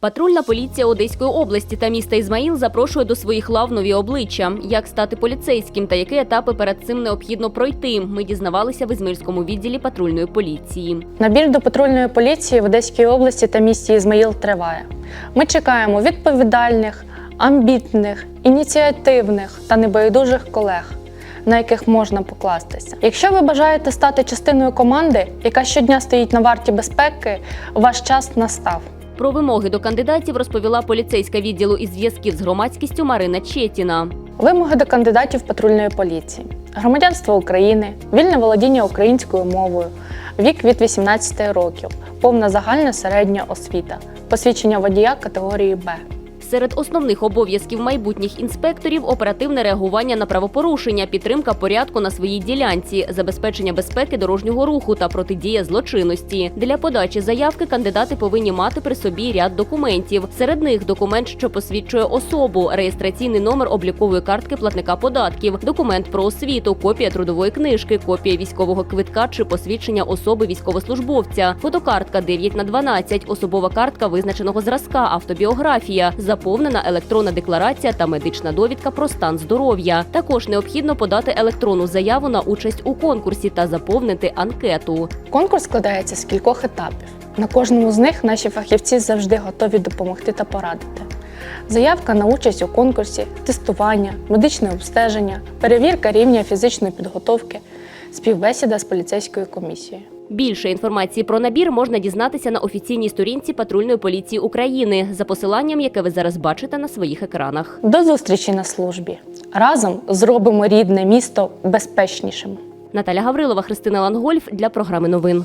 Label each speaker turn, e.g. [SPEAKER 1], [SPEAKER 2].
[SPEAKER 1] Патрульна поліція Одеської області та міста Ізмаїл запрошує до своїх лав нові обличчя. Як стати поліцейським та які етапи перед цим необхідно пройти. Ми дізнавалися в Ізмаїльському відділі патрульної поліції.
[SPEAKER 2] Набір до патрульної поліції в Одеській області та місті Ізмаїл триває. Ми чекаємо відповідальних, амбітних, ініціативних та небайдужих колег, на яких можна покластися. Якщо ви бажаєте стати частиною команди, яка щодня стоїть на варті безпеки, ваш час настав.
[SPEAKER 1] Про вимоги до кандидатів розповіла поліцейська відділу із зв'язків з громадськістю Марина Четіна.
[SPEAKER 2] Вимоги до кандидатів патрульної поліції: громадянство України, вільне володіння українською мовою, вік від 18 років, повна загальна середня освіта, посвідчення водія категорії Б.
[SPEAKER 1] Серед основних обов'язків майбутніх інспекторів оперативне реагування на правопорушення, підтримка порядку на своїй ділянці, забезпечення безпеки дорожнього руху та протидія злочинності. Для подачі заявки кандидати повинні мати при собі ряд документів. Серед них документ, що посвідчує особу, реєстраційний номер облікової картки платника податків, документ про освіту, копія трудової книжки, копія військового квитка чи посвідчення особи військовослужбовця, фотокартка 9 на 12, особова картка визначеного зразка, автобіографія, заповнена електронна декларація та медична довідка про стан здоров'я. Також необхідно подати електронну заяву на участь у конкурсі та заповнити анкету.
[SPEAKER 2] Конкурс складається з кількох етапів. На кожному з них наші фахівці завжди готові допомогти та порадити. Заявка на участь у конкурсі, тестування, медичне обстеження, перевірка рівня фізичної підготовки, співбесіда з поліцейською комісією.
[SPEAKER 1] Більше інформації про набір можна дізнатися на офіційній сторінці патрульної поліції України за посиланням, яке ви зараз бачите на своїх екранах.
[SPEAKER 2] До зустрічі на службі. Разом зробимо рідне місто безпечнішим.
[SPEAKER 1] Наталя Гаврилова, Христина Лангольф для програми новин.